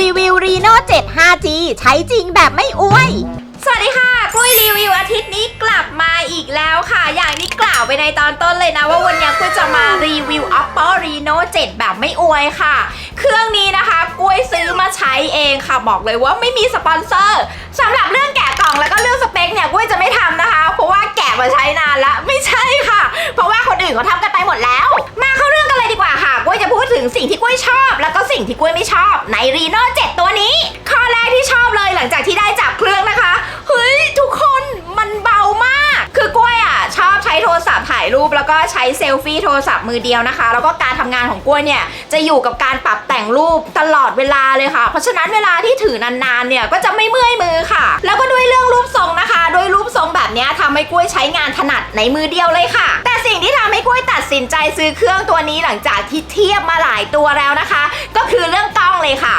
รีวิว Reno 7 5G ใช้จริงแบบไม่อวย สวัสดีค่ะกล้ยรีวิวอาทิตย์นี้กลับมาอีกแล้วค่ะ อย่างที่กล่าวไปในตอนต้นเลยนะ ว่าวันนี้กล้ยจะมารีวิว Oppo Reno 7 แบบไม่อวยค่ะ เครื่องนี้นะคะกล้วยซื้อมาใช้เองค่ะ บอกเลยว่าไม่มีสปอนเซอร์สำหรับเรื่องแกะกล่องแล้วก็เรื่องสเปคเนี่ยกล้วยจะไม่ทำนะคะ เพราะว่าแกะมาใช้นานละไม่ใช่ค่ะ เพราะว่าคนอื่นเขาทำกันไปหมดแล้ว มาเข้าเรื่องกันเลยดีกว่าค่ะ วยจะพูดถึงสิ่งที่กล้วยชอบ แล้วก็สิ่งที่กล้วยไม่ชอบใน Reno 7ตัวนี้ ข้อแรกที่ชอบเลยหลังจากที่ได้จับเครื่องนะคะ เฮ้ย ทุกคน ชอบใช้โทรศัพท์ถ่ายรูปแล้วก็ใช้เซลฟี่โทรศัพท์มือเดียวนะคะ แล้วก็การทำงานของกล้วยเนี่ยจะอยู่กับการปรับแต่งรูปตลอดเวลาเลยค่ะ เพราะฉะนั้นเวลาที่ถือนานๆเนี่ยก็จะไม่เมื่อยมือค่ะ แล้วก็ด้วยเรื่องรูปทรงนะคะ ด้วยรูปทรงแบบนี้ยทำให้กล้วยใช้งานถนัดในมือเดียวเลยค่ะ แต่สิ่งที่ทำให้กล้วยตัดสินใจซื้อเครื่องตัวนี้หลังจากที่เทียบมาหลายตัวแล้วนะคะ ก็คือเรื่องกล้องเลยค่ะ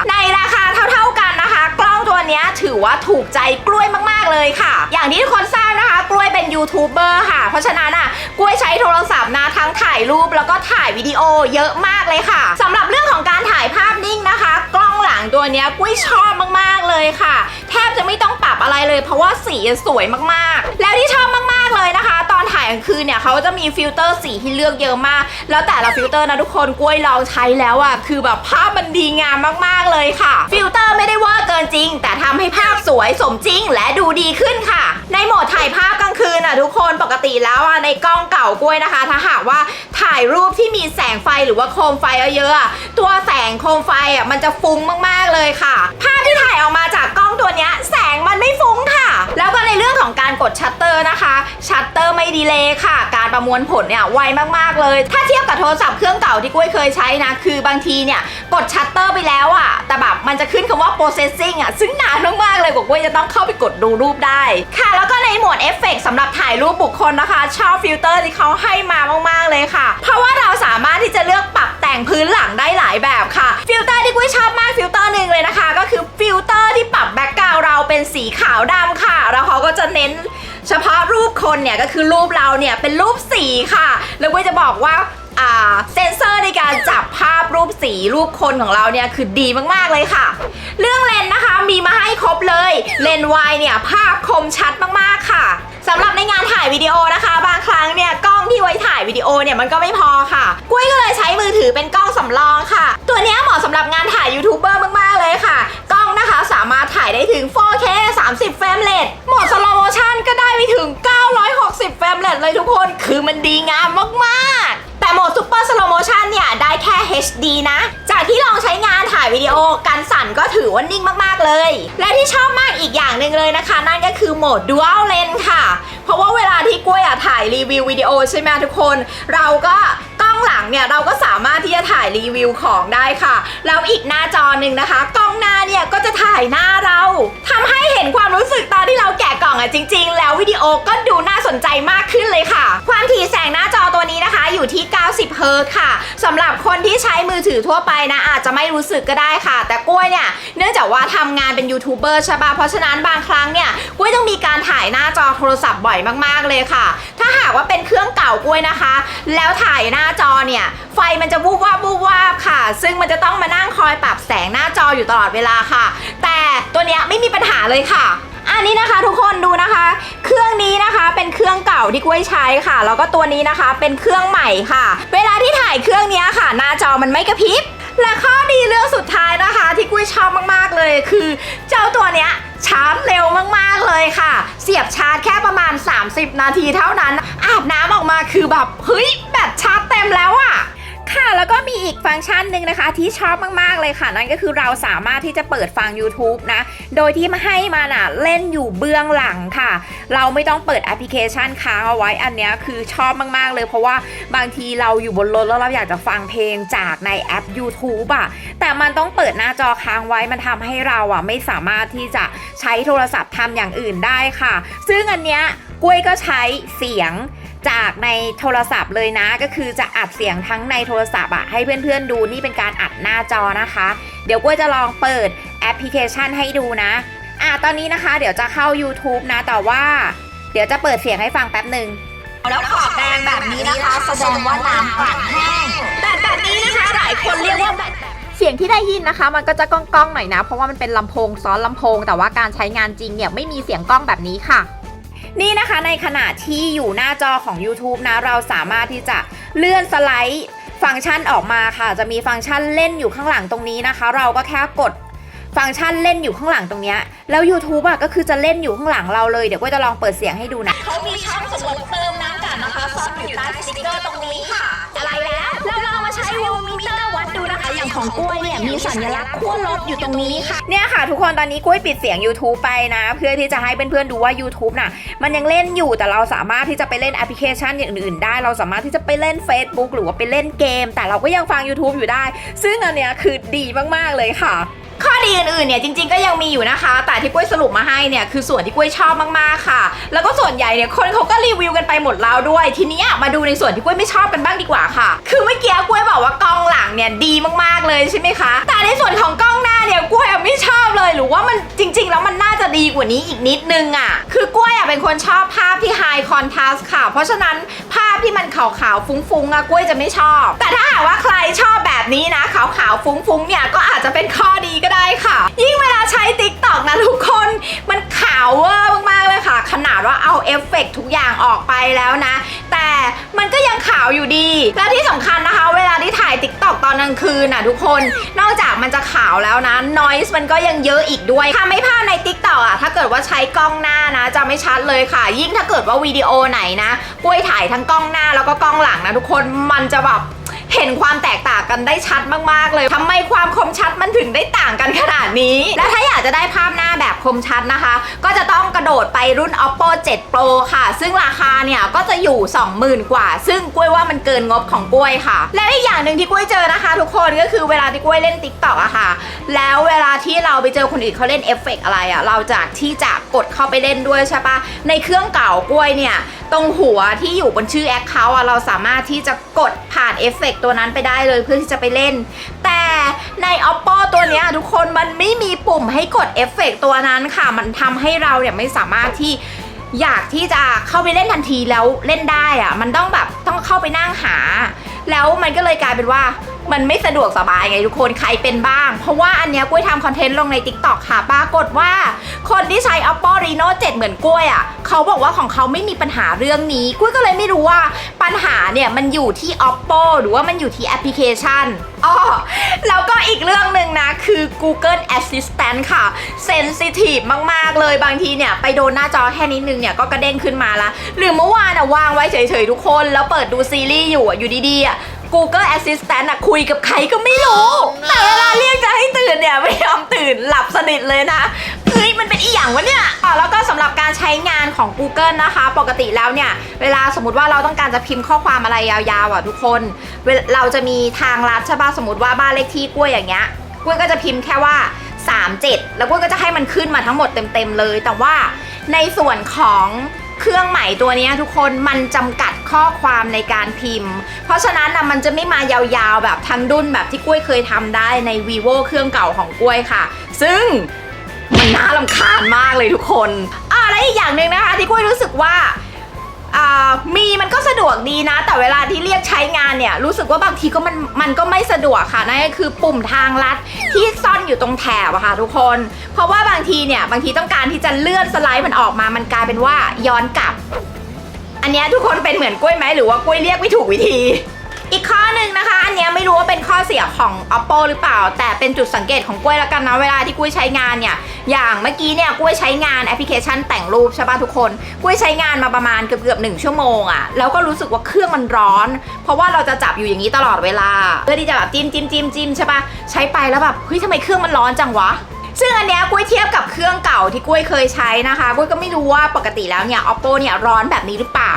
นี้ถือว่าถูกใจกล้วยมากๆเลยค่ะ อย่างที่ทุกคนทราบนะคะ กล้วยเป็นยูทูบเบอร์ค่ะ เพราะฉะนั้นอะกล้วยใช้โทรศัพท์นะทั้งถ่ายรูปแล้วก็ถ่ายวิดีโอเยอะมากเลยค่ะสำหรับเรื่องของการถ่ายภาพนิ่งนะคะ กล้องหลังตัวนี้กล้วยชอบมากๆเลยค่ะ แทบจะไม่ต้องปรับอะไรเลย เพราะว่าสีสวยมากๆ แล้วที่ชอบมากๆเลยนะคะ อนถ่ายกลางคืนเนี่ยเขาจะมีฟิลเตอร์สีที่เลือกเยอะมาก แล้วแต่ละฟิลเตอร์นะทุกคนกล้วยลองใช้แล้วอะคือแบบภาพมันดีงามมากๆเลยค่ะ ฟิลเตอร์ไม่ได้วอร์เกินจริง แต่ทำให้ภาพสวยสมจริงและดูดีขึ้นค่ะ ในโหมดถ่ายภาพกลางคืนอะทุกคนปกติแล้วอะในกล้องเก่ากล้วยนะคะ ถ้าหากว่าถ่ายรูปที่มีแสงไฟหรือว่าโคมไฟเยอะๆตัวแสงโคมไฟอะมันจะฟุ้งมากๆเลยค่ะ ภาพที่ถ่ายออกมาจากกล้องตัวเนี้ยแสงมันไม่ฟุ้ง แล้วก็ในเรื่องของการกดชัตเตอร์นะคะ ชัตเตอร์ไม่ดีเลย์ค่ะ การประมวลผลเนี่ยไวมากๆเลย ถ้าเทียบกับโทรศัพท์เครื่องเก่าที่กล้ยเคยใช้นะ คือบางทีเนี่ยกดชัตเตอร์ไปแล้วอะแต่แบบมันจะขึ้นคำว่า processing อะซึ่งนานมากๆเลยกว่ากล้ยจะต้องเข้าไปกดดูรูปได้ ค่ะ แล้วก็ในหมวดเอฟเฟกต์สำหรับถ่ายรูปบุคคลนะคะ ชอบฟิลเตอร์ที่เขาให้มามากๆเลยค่ะ เพราะว่าเราสามารถที่จะเลือกปรับ งพื้นหลังได้หลายแบบค่ะ ฟิลเตอร์ที่กล้ยชอบมากฟิลเตอร์หนึ่งเลยนะคะ ก็คือฟิลเตอร์ที่ปรับแบ็กกราวเราเป็นสีขาวดำค่ะ แล้วเขาก็จะเน้นเฉพาะรูปคนเนี่ยก็คือรูปเราเนี่ยเป็นรูปสีค่ะ แล้วก็จะบอกว่าเซนเซอร์ในการจับภาพรูปสีรูปคนของเราเนี่ยคือดีมากๆเลยค่ะ เรื่องเลนส์นะคะมีมาให้ครบเลย เลนส์วายเนี่ยภาพคมชัดมากๆค่ะสำหรับในงานถ่ายวิดีโอนะคะ บางครั้งเนี่ยกล้องที่ไว้ โอเนี่ยมันก็ไม่พอค่ะ กุ้ยก็เลยใช้มือถือเป็นกล้องสำรองค่ะ ตัวเนี้ยเหมาะสำหรับงานถ่ายยูทูบเบอร์มากๆเลยค่ะ กล้องนะคะสามารถถ่ายได้ถึง 4K 30 เฟรมเรทโหมดสโลโมชันก็ได้ไปถึง 960 เฟรมเรทเลยทุกคน คือมันดีงามมากๆ แต่โหมดซูเปอร์สโลโมชันเนี่ยได้แค่ HD นะ จากที่ลองายวิดีโอการสั่นก็ถือว่านิ่งมากๆเลย และที่ชอบมากอีกอย่างหนึ่งเลยนะคะ นั่นก็คือโหมด Dual Lens ค่ะ เพราะว่าเวลาที่กล้วยอะถ่ายรีวิววิดีโอใช่ไหมทุกคน เราก็กล้องหลังเนี่ยเราก็สามารถที่จะถ่ายรีวิวของได้ค่ะ แล้วอีกหน้าจอหนึ่งนะคะ กล้องหน้าเนี่ยก็จะถ่ายหน้าเราทำให้เห็นความรู้สึกตอนที่เราแกะ องอะจริง ๆ แล้ววิดีโอก็ดูน่าสนใจมากขึ้นเลยค่ะ ความถี่แสงหน้าจอตัวนี้นะคะ อยู่ที่ 90 เฮิร์ตค่ะสำหรับคนที่ใช้มือถือทั่วไปนะ อาจจะไม่รู้สึกก็ได้ค่ะ แต่กล้วยเนี่ยเนื่องจากว่าทำงานเป็นยูทูบเบอร์ใช่ปะเพราะฉะนั้นบางครั้งเนี่ยกล้วยต้องมีการถ่ายหน้าจอโทรศัพท์บ่อยมากๆเลยค่ะ ถ้าหากว่าเป็นเครื่องเก่ากล้วยนะคะ แล้วถ่ายหน้าจอเนี่ยไฟมันจะวูบวาบวูบวาบค่ะ ซึ่งมันจะต้องมานั่งคอยปรับแสงหน้าจออยู่ตลอดเวลาค่ะ แต่ตัวเนี้ยไม่มีปัญหาเลยค่ะ อันนี้นะคะทุกคนดูนะคะ เครื่องนี้นะคะเป็นเครื่องเก่าที่กล้วยใช้ค่ะ แล้วก็ตัวนี้นะคะเป็นเครื่องใหม่ค่ะ เวลาที่ถ่ายเครื่องนี้ค่ะ หน้าจอมันไม่กระพริบ และข้อดีเรื่องสุดท้ายนะคะ ที่กุ้ยชอบมากๆเลย คือเจ้าตัวเนี้ยชาร์จเร็วมากๆเลยค่ะ เสียบชาร์จแค่ประมาณ 30 นาทีเท่านั้น อาบน้ำออกมาคือแบบเฮ้ยแบตชาร์จเต็มแล้วอะ ค่ะแล้วก็มีอีกฟังก์ชันหนึ่งนะคะที่ชอบมากๆเลยค่ะ นั่นก็คือเราสามารถที่จะเปิดฟัง YouTube นะ โดยที่มาให้มันอะเล่นอยู่เบื้องหลังค่ะ เราไม่ต้องเปิดแอปพลิเคชันค้างเอาไว้อันเนี้ยคือชอบมากๆเลย เพราะว่าบางทีเราอยู่บนรถแล้วเราอยากจะฟังเพลงจากในแอป YouTube อะแต่มันต้องเปิดหน้าจอค้างไว้มันทำให้เราอะไม่สามารถที่จะใช้โทรศัพท์ทำอย่างอื่นได้ค่ะ ซึ่งอันเนี้ยกล้วยก็ใช้เสียง จากในโทรศัพท์เลยนะ ก็คือจะอัดเสียงทั้งในโทรศัพท์อะให้เพื่อนๆดูนี่เป็นการอัดหน้าจอนะคะ เดี๋ยวกล้วยจะลองเปิดแอปพลิเคชันให้ดูนะอะตอนนี้นะคะ เดี๋ยวจะเข้า YouTube นะแต่ว่า เดี๋ยวจะเปิดเสียงให้ฟังแป๊บหนึ่งแล้วขอบแดงแบบนี้นะคะ แสดงว่าน้ำกลั่นแห้งแบตแบบนี้นะคะหลายคนเรียกว่าแบบเสียงที่ได้ยินนะคะ มันก็จะก้องๆหน่อยนะ เพราะว่ามันเป็นลำโพงซ้อนลำโพง แต่ว่าการใช้งานจริงเนี่ยไม่มีเสียงกล้องแบบนี้ค่ะ นี่นะคะในขณะที่อยู่หน้าจอของ YouTube นะ เราสามารถที่จะเลื่อนสไลด์ฟังก์ชันออกมาค่ะ จะมีฟังก์ชันเล่นอยู่ข้างหลังตรงนี้นะคะ เราก็แค่กดฟังก์ชันเล่นอยู่ข้างหลังตรงนี้แล้ว YouTube อะก็คือจะเล่นอยู่ข้างหลังเราเลยเดี๋ยวก็จะลองเปิดเสียงให้ดูนะเขามีช่องสำหรับเติมน้ำกันนะคะซ่อนอยู่ใต้สติ๊กเกอร์ตรงนี้ค่ะ อะไรแล้วแล้วเรามาใช้วงมิเตอร์ ของกล้วยเนี่ยมีสัญลักษณ์ขั้วลบอยู่ตรงนี้ค่ะ เนี่ยค่ะ ทุกคนตอนนี้กล้วยปิดเสียง YouTube ไปนะ เพื่อที่จะให้เพื่อนๆดูว่า YouTube น่ะ มันยังเล่นอยู่แต่เราสามารถที่จะไปเล่นแอปพลิเคชันอย่างอื่นๆได้ เราสามารถที่จะไปเล่น Facebook หรือว่าไปเล่นเกม แต่เราก็ยังฟัง YouTube อยู่ได้ ซึ่งอันเนี้ยคือดีมากๆเลยค่ะข้อดีอื่นๆเนี่ยจริงๆก็ยังมีอยู่นะคะ แต่ที่กล้วยสรุปมาให้เนี่ยคือส่วนที่กล้วยชอบมากๆค่ะ แล้วก็ส่วนใหญ่เนี่ยคนเขาก็รีวิวกันไปหมดแล้วด้วย ทีเนี้ยมาดูในส่วนที่กล้วยไม่ชอบกันบ้างดีกว่าค่ะ คือเมื่อกี้กล้วยบอกว่ากล้องหลัง เนี่ยดีมากๆเลยใช่ไหมคะ แต่ในส่วนของกล้องหน้าเนี่ยกล้วยไม่ชอบเลยหรือว่ามันจริง ๆ แล้วมันน่าจะดีกว่านี้อีกนิดนึงอะ คือกล้วยอะเป็นคนชอบภาพที่ high contrast ค่ะ เพราะฉะนั้นภาพที่มันขาวๆฟุ้งๆอะกล้วยจะไม่ชอบ แต่ถ้าหากว่าใครชอบแบบนี้นะขาวๆฟุ้งๆเนี่ยก็อาจจะเป็นข้อดีก็ได้ค่ะ ยิ่งเวลาใช้ t ิ k t o k นะทุกคนมันขาวเวอร์มากๆเลยค่ะ ขนาดว่าเอาเอฟเฟกต์ทุกอย่างออกไปแล้วนะ แต่ มันก็ยังขาวอยู่ดี และที่สำคัญนะคะ เวลาที่ถ่ายติ๊กตอกตอนกลางคืนน่ะทุกคน นอกจากมันจะขาวแล้วนะ noise มันก็ยังเยอะอีกด้วยทำให้ภาพในติ๊กตอกอะถ้าเกิดว่าใช้กล้องหน้านะ จะไม่ชัดเลยค่ะ ยิ่งถ้าเกิดว่าวิดีโอไหนนะกล้วยถ่ายทั้งกล้องหน้าแล้วก็กล้องหลังนะทุกคนมันจะแบบ เห็นความแตกต่างกันได้ชัดมากๆเลยทำไมความคมชัดมันถึงได้ต่างกันขนาดนี้ และถ้าอยากจะได้ภาพหน้าแบบคมชัดนะคะ ก็จะต้องกระโดดไปรุ่น oppo 7 pro ค่ะ ซึ่งราคาเนี่ยก็จะอยู่ 20,000 กว่า ซึ่งกล้วยว่ามันเกินงบของกล้วยค่ะ และอีกอย่างหนึ่งที่กล้วยเจอนะคะ ทุกคนก็คือเวลาที่กล้วยเล่น TikTok อะค่ะ แล้วเวลาที่เราไปเจอคนอื่นเขาเล่นเอฟเฟกต์อะไรอะเราจากที่จะกดเข้าไปเล่นด้วยใช่ปะในเครื่องเก่ากล้วยเนี่ยตรงหัวที่อยู่บนชื่อแอคเคาท์อะเราสามารถที่จะกดผ่านเอฟเฟกต์ตัวนั้นไปได้เลยเพื่อที่จะไปเล่น แต่ใน oppo ตัวนี้ทุกคนมันไม่มีปุ่มให้กดเอฟเฟกต์ตัวนั้นค่ะ มันทำให้เราเนี่ยไม่สามารถที่อยากที่จะเข้าไปเล่นทันทีแล้วเล่นได้อะมันต้องแบบต้องเข้าไปนั่งหา แล้วมันก็เลยกลายเป็นว่า มันไม่สะดวกสบายไงทุกคนใครเป็นบ้าง เพราะว่าอันเนี้ยกล้วยทำคอนเทนต์ลงใน TikTok ค่ะ ปรากฏว่า คนที่ใช้ oppo reno 7 เหมือนกล้วยอะเขาบอกว่าของเขาไม่มีปัญหาเรื่องนี้กล้วยก็เลยไม่รู้ว่าปัญหาเนี่ยมันอยู่ที่ oppo หรือว่ามันอยู่ที่แอปพลิเคชันอ๋อแล้วก็อีกเรื่องหนึ่งนะคือ Google Assistant ค่ะ sensitive มาก ๆ เลยบางทีเนี่ย ไปโดนหน้าจอแค่นิดนึงเนี่ยก็กระเด้งขึ้นมาละหรือเมื่อวานอะวางไว้เฉยๆทุกคน แล้วเปิดดูซีรีส์อยู่อะอยู่ดีๆอะ Google Assistant อะคุยกับใครก็ไม่รู้ แต่เวลาเรียกจะให้ตื่นเนี่ยไม่ยอมตื่นหลับสนิทเลยนะเฮ้ยมันเป็นอีหยังวะเนี่ยอะแล้วก็สำหรับการใช้งานของ Google นะคะ ปกติแล้วเนี่ย เวลาสมมติว่าเราต้องการจะพิมพ์ข้อความอะไรยาวๆอะทุกคนเวลาเราจะมีทางลัดใช่ป่ะสมมติว่าบ้านเลขที่กล้วยอย่างเงี้ยกล้วยก็จะพิมพ์แค่ว่า 37 แล้วกล้วยก็จะให้มันขึ้นมาทั้งหมดเต็มๆเลย แต่ว่าในส่วนของ เครื่องใหม่ตัวนี้ทุกคนมันจำกัดข้อความในการพิมพ์ เพราะฉะนั้นนะมันจะไม่มายาวๆแบบทั้งดุนแบบที่กล้วยเคยทำได้ใน vivo เครื่องเก่าของกล้วยค่ะ ซึ่งมันน่าลำคาญมากเลยทุกคนอ่าและอีกอย่างหนึ่งนะคะที่กล้วยรู้สึกว่า อ่ามีมันก็สะดวกดีนะ แต่เวลาที่เรียกใช้งานเนี่ย รู้สึกว่าบางทีก็มันมันก็ไม่สะดวกค่ะนั่นก็คือปุ่มทางลัดที่ซ่อนอยู่ตรงแถบอะค่ะทุกคน เพราะว่าบางทีเนี่ยบางทีต้องการที่จะเลื่อนสไลด์มันออกมา มันกลายเป็นว่าย้อนกลับ อันเนี้ยทุกคนเป็นเหมือนกล้วยไหมหรือว่ากล้วยเรียกไม่ถูกวิธี รู้ว่าเป็นข้อเสียของ oppo หรือเปล่า แต่เป็นจุดสังเกตของกล้วยแล้วกันนะเวลาที่กล้วยใช้งานเนี่ย อย่างเมื่อกี้เนี่ยกล้วยใช้งานแอปพลิเคชันแต่งรูปใช่ป่ะทุกคน กล้วยใช้งานมาประมาณเกือบเกือบหนึ่งชั่วโมงอะแล้วก็รู้สึกว่าเครื่องมันร้อน เพราะว่าเราจะจับอยู่อย่างนี้ตลอดเวลา เพื่อที่จะแบบจิ้มจิ้มจิ้มจิ้มใช่ป่ะ ใช้ไปแล้วแบบเฮ้ยทำไมเครื่องมันร้อนจังวะซึ่งอันเนี้ยกล้วยเทียบกับเครื่องเก่าที่กล้วยเคยใช้นะคะกล้วยก็ไม่รู้ว่าปกติแล้วเนี่ย oppo เนี่ยร้อนแบบนี้หรือเปล่า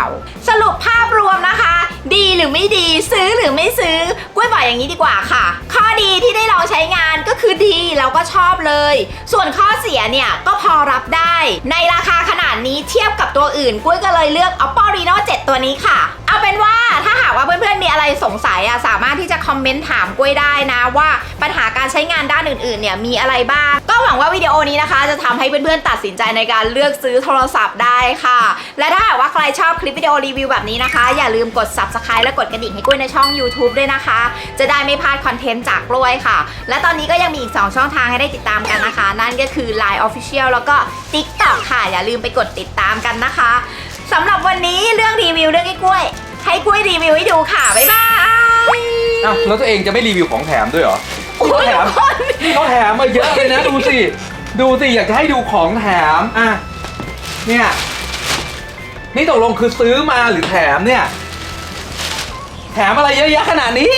สรุปภาพรวมนะคะ ดีหรือไม่ดีซื้อหรือไม่ซื้อกล้วยบอกอย่างนี้ดีกว่าค่ะ ข้อดีที่ได้ลองใช้งานก็คือดีแล้วก็ชอบเลย ส่วนข้อเสียเนี่ยก็พอรับได้ ในราคาขนาดนี้เทียบกับตัวอื่นกล้วยก็เลยเลือก oppo reno 7 ตัวนี้ค่ะ เอาเป็นว่าถ้าหากว่าเพื่อนๆมีอะไรสงสัยอะสามารถที่จะคอมเมนต์ถามกล้วยได้นะว่าปัญหาการใช้งานด้านอื่นๆเนี่ยมีอะไรบ้าง ก็หวังว่าวิดีโอนี้นะคะ จะทำให้เพื่อนๆตัดสินใจในการเลือกซื้อโทรศัพท์ได้ค่ะ และถ้าหากว่าใครชอบคลิปวิดีโอรีวิวแบบนี้นะคะ อย่าลืมกด subscribe และกดกระดิ่งให้กล้วยในช่อง YouTube ด้วยนะคะ จะได้ไม่พลาดคอนเทนต์จากกล้วยค่ะ และตอนนี้ก็ยังมีอีก 2 ช่องทางให้ได้ติดตามกันนะคะ นั่นก็คือ Line Official แล้วก็ TikTok ค่ะ อย่าลืมไปกดติดตามกันนะคะสำหรับวันนี้เรื่องรีวิวเรื่องไอ้กล้วย ให้กล้วยรีวิวให้ดูค่ะ บ๊ายบายอ้าวแล้วตัวเองจะไม่รีวิวของแถมด้วยเหรอ โอ้ยแถมทุกคนนี่เขาแถมมาเยอะเลยนะดูสิ ดูสิอยากจะให้ดูของแถมอะเนี่ย นี่ตกลงคือซื้อมาหรือแถมเนี่ย แถมอะไรเยอะแยะขนาดนี้